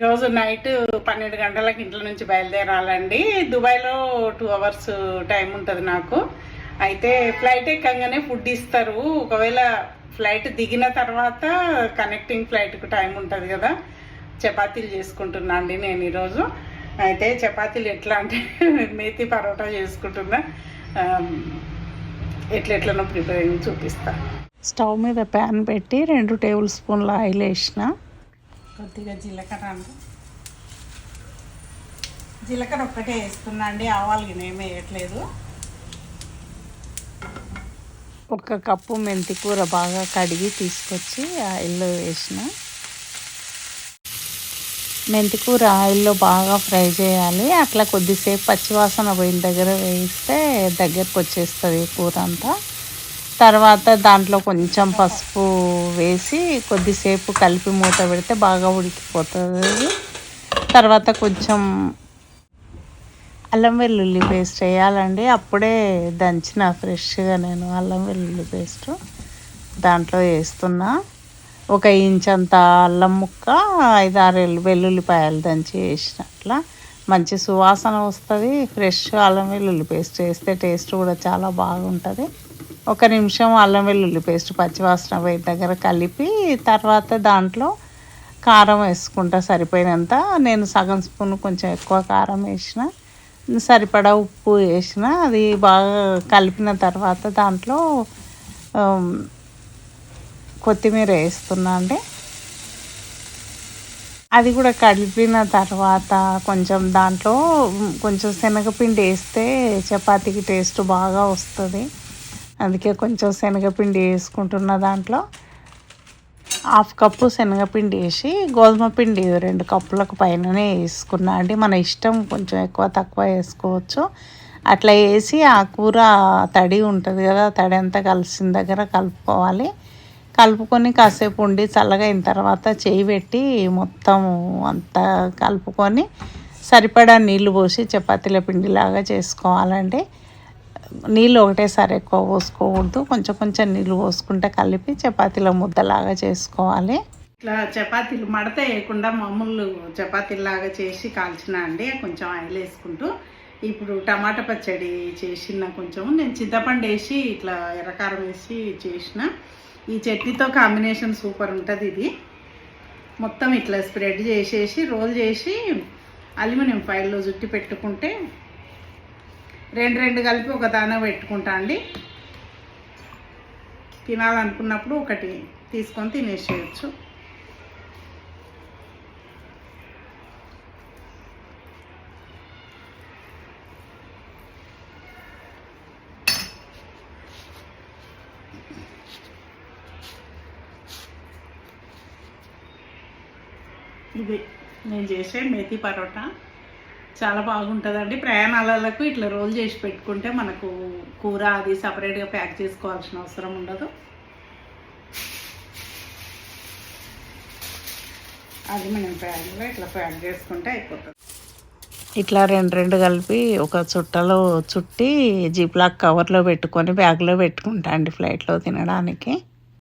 రోజు నైట్ పన్నెండు గంటలకు ఇంట్లో నుంచి బయలుదేరాలండి. దుబాయ్లో టూ అవర్స్ టైం ఉంటుంది నాకు. అయితే ఫ్లైట్ ఎక్కగానే ఫుడ్ ఇస్తారు. ఒకవేళ ఫ్లైట్ దిగిన తర్వాత కనెక్టింగ్ ఫ్లైట్కి టైం ఉంటుంది కదా. చపాతీలు చేసుకుంటున్నా అండి నేను ఈరోజు. అయితే చపాతీలు ఎట్లా అంటే మేతి పరోటా చేసుకుంటున్నా. ఎట్లెట్లనో ఎట్లనో ప్రిపేరింగ్ చూపిస్తా. స్టవ్ మీద ప్యాన్ పెట్టి రెండు టేబుల్ స్పూన్ల ఆయిల్ వేసిన. కొద్దిగా జీలకర్ర అండి. జీలకర్ర ఒక్కటే వేస్తున్నా అండి ఆవాలు ఏమి వేయట్లేదు. ఒక కప్పు మెంతి కూర బాగా కడిగి తీసుకొచ్చి ఆయిల్లో వేసిన. మెంతి కూర ఆయిల్లో బాగా ఫ్రై చేయాలి. అట్లా కొద్దిసేపు పచ్చివాసన పోయిన దగ్గర వేస్తే దగ్గరకు వచ్చేస్తుంది కూర అంతా. తర్వాత దాంట్లో కొంచెం పసుపు వేసి కొద్దిసేపు కలిపి మూత పెడితే బాగా ఉడికిపోతుంది. తర్వాత కొంచెం అల్లం వెల్లుల్లి పేస్ట్ వేయాలండి. అప్పుడే దంచిన ఫ్రెష్గా నేను అల్లం వెల్లుల్లి పేస్ట్ దాంట్లో వేస్తున్నా. ఒక ఇంచ్ అంత అల్లం ముక్క ఐదారు వెల్లుల్లిపాయలు దంచి వేసినట్ల మంచి సువాసన వస్తుంది. ఫ్రెష్ అల్లం వెల్లుల్లి పేస్ట్ వేస్తే టేస్ట్ కూడా చాలా బాగుంటుంది. ఒక నిమిషం అల్లం వెల్లుల్లి పేస్ట్ పచ్చివాసన పోయిన దగ్గర కలిపి తర్వాత దాంట్లో కారం వేసుకుంటా సరిపోయినంత. నేను సగం స్పూన్ కొంచెం ఎక్కువ కారం వేసిన సరిపడా ఉప్పు వేసిన అది బాగా కలిపిన తర్వాత దాంట్లో కొత్తిమీర వేస్తున్నా అండి. అది కూడా కలిపిన తర్వాత కొంచెం దాంట్లో కొంచెం శనగపిండి వేస్తే చపాతీకి టేస్ట్ బాగా వస్తుంది. అందుకే కొంచెం శనగపిండి వేసుకుంటున్న దాంట్లో హాఫ్ కప్పు శనగపిండి వేసి గోధుమ పిండి రెండు కప్పులకు పైననే వేసుకున్నా. అండి మన ఇష్టం కొంచెం ఎక్కువ తక్కువ వేసుకోవచ్చు. అట్లా వేసి ఆ కూర తడి ఉంటుంది కదా తడి అంతా కలిసిన దగ్గర కలుపుకోవాలి. కలుపుకొని కాసేపు ఉండి చల్లగా అయిన తర్వాత చేయి పెట్టి మొత్తం అంతా కలుపుకొని సరిపడా నీళ్ళు పోసి చపాతీల పిండిలాగా చేసుకోవాలండి. నీళ్ళు ఒకటేసారి ఎక్కువ పోసుకోకూడదు. కొంచెం కొంచెం నీళ్ళు పోసుకుంటే కలిపి చపాతీల ముద్దలాగా చేసుకోవాలి. ఇట్లా చపాతీలు మడత వేయకుండా మామూలు చపాతీలాగా చేసి కాల్చిన అండి కొంచెం ఆయిల్ వేసుకుంటూ. ఇప్పుడు టమాటా పచ్చడి చేసిన కొంచెం నేను చింతపండు వేసి ఇట్లా ఎర్రకారం వేసి చేసిన. ఈ చట్నీతో కాంబినేషన్ సూపర్ ఉంటుంది ఇది. మొత్తం ఇట్లా స్ప్రెడ్ చేసేసి రోల్ చేసి అల్యూమినియం ఫైల్లో జుట్టి పెట్టుకుంటే రెండు రెండు కలిపి ఒక దాన పెట్టుకుంటా అండి. తినాలనుకున్నప్పుడు ఒకటి తీసుకొని తినేసేయచ్చు. ఇది నేను చేసే మేతి పరోటా. చాలా బాగుంటుందండి. ప్రయాణాలకు ఇట్లా రోల్ చేసి పెట్టుకుంటే మనకు కూర అది సపరేట్గా ప్యాక్ చేసుకోవాల్సిన అవసరం ఉండదు. అది మనం ప్యాన్లో ఇట్లా ప్యాక్ చేసుకుంటే అయిపోతుంది. ఇట్లా రెండు రెండు కలిపి ఒక చుట్టలో చుట్టి జీప్లాక్ కవర్లో పెట్టుకొని బ్యాగ్లో పెట్టుకుంటా అండి ఫ్లైట్లో తినడానికి.